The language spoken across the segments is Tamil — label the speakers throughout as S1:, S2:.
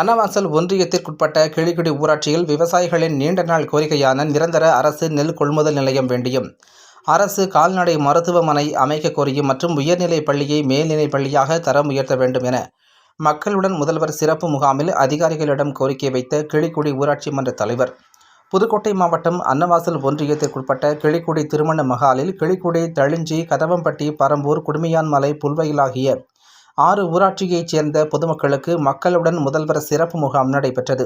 S1: அன்னவாசல் ஒன்றியத்திற்குட்பட்ட கிளிக்குடி ஊராட்சியில் விவசாயிகளின் நீண்ட நாள் கோரிக்கையான நிரந்தர அரசு நெல் கொள்முதல் நிலையம் வேண்டியும். அரசு கால்நடை மருத்துவமனை அமைக்க கோரியும் மற்றும் உயர்நிலைப் பள்ளியை மேல்நிலைப் பள்ளியாக தரம் உயர்த்த வேண்டும் என மக்களுடன் முதல்வர் சிறப்பு முகாமில் அதிகாரிகளிடம் கோரிக்கை வைத்த கிளிக்குடி ஊராட்சி மன்ற தலைவர். புதுக்கோட்டை மாவட்டம் அன்னவாசல் ஒன்றியத்திற்குட்பட்ட கிளிக்குடி திருமண மகாலில் கிளிக்குடி தளிஞ்சி கதவம்பட்டி பரம்பூர் குடுமியான்மலை புல்வயல் ஆகிய ஆறு ஊராட்சியைச் சேர்ந்த பொதுமக்களுக்கு மக்களுடன் முதல்வர் சிறப்பு முகாம் நடைபெற்றது.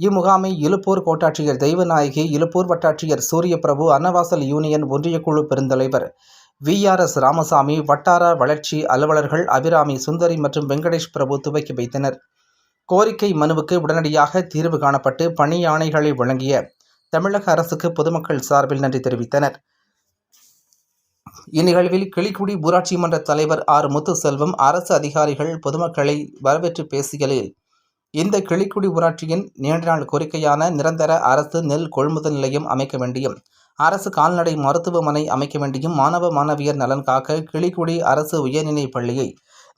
S1: இம்முகாமை இலுப்பூர் கோட்டாட்சியர் தெய்வநாயகி இலுப்பூர் வட்டாட்சியர் சூரியபிரபு அன்னவாசல் யூனியன் ஒன்றியக்குழு பெருந்தலைவர் விஆர்எஸ் ராமசாமி வட்டார வளர்ச்சி அலுவலர்கள் அபிராமி சுந்தரி மற்றும் வெங்கடேஷ் பிரபு துவக்கி வைத்தனர். கோரிக்கை மனுவுக்கு உடனடியாக தீர்வு காணப்பட்டு பணி ஆணைகளை வழங்கிய தமிழக அரசுக்கு பொதுமக்கள் சார்பில் நன்றி தெரிவித்தனர். இந்நிகழ்வில் கிளிக்குடி ஊராட்சி மன்ற தலைவர் ஆர் முத்துசெல்வம் அரசு அதிகாரிகள் பொதுமக்களை வரவேற்று பேசுகையில் இந்த கிளிக்குடி ஊராட்சியின் நீண்ட நாள் கோரிக்கையான நிரந்தர அரசு நெல் கொள்முதல் நிலையம் அமைக்க வேண்டியும் அரசு கால்நடை மருத்துவமனை அமைக்க வேண்டியும் மாணவ மாணவியர் நலன் காக்க கிளிக்குடி அரசு உயர்நிலைப் பள்ளியை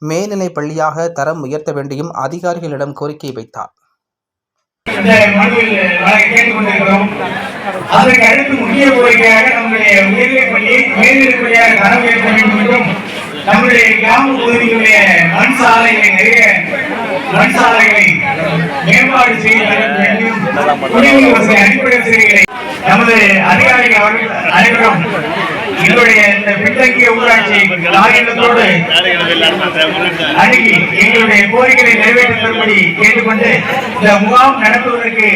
S1: மேல்நிலைப் பள்ளியாக தரம் உயர்த்த வேண்டியும் அதிகாரிகளிடம் கோரிக்கை வைத்தார்.
S2: அதற்கு அடுத்து முக்கிய கோரிக்கையாக நம்முடைய உயர்நிலை பள்ளியை மேல்நிலைப் பள்ளியாக தரம் உயர்த்த வேண்டும் என்றும் நம்முடைய கிராம பகுதிகளுடைய மண் சாலைகளை நிறைய மண் சாலைகளை மேம்பாடு செய்ய வேண்டும் குடிநீர் வசதி அடிப்படை வசதிகளை நமது அதிகாரிகள் அவர்கள் அனைவரும் எங்களுடைய இந்த பின்தங்கிய ஊராட்சி நாகரிகத்தோடு அணுகி எங்களுடைய கோரிக்கைகளை நிறைவேற்றி தரும்படி கேட்டுக்கொண்டு இந்த முகாம் நடத்துவதற்கு